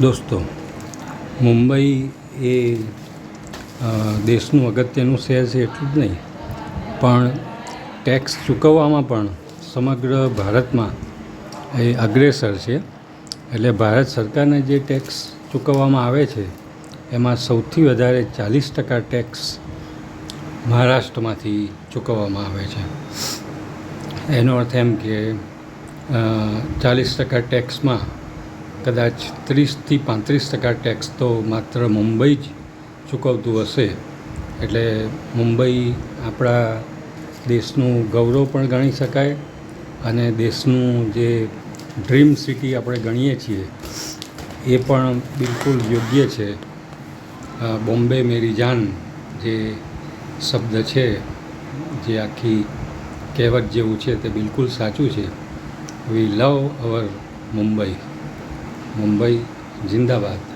દોસ્તો, મુંબઈ એ દેશનું અગત્યનું શહેર છે એટલું જ નહીં. પણ ટેક્સ ચૂકવવામાં પણ સમગ્ર ભારતમાં એ અગ્રેસર છે. એટલે ભારત સરકારને જે ટેક્સ ચૂકવવામાં આવે છે, એમાં સૌથી વધારે ચાલીસ ટકા ટેક્સ મહારાષ્ટ્રમાંથી ચૂકવવામાં આવે છે. એનો અર્થ એમ કે ચાલીસ ટકા ટેક્સમાં કદાચ ત્રીસથી પાંત્રીસ ટકા ટેક્સ તો માત્ર મુંબઈ જ ચૂકવતું હશે. એટલે મુંબઈ આપણા દેશનું ગૌરવ પણ ગણી શકાય અને દેશનું જે ડ્રીમ સિટી આપણે ગણીએ છીએ, એ પણ બિલકુલ યોગ્ય છે. બોમ્બે મેરી જાન જે શબ્દ છે, જે આખી કહેવત જેવું છે તે બિલકુલ સાચું છે. We love our Mumbai. Mumbai Zindabad.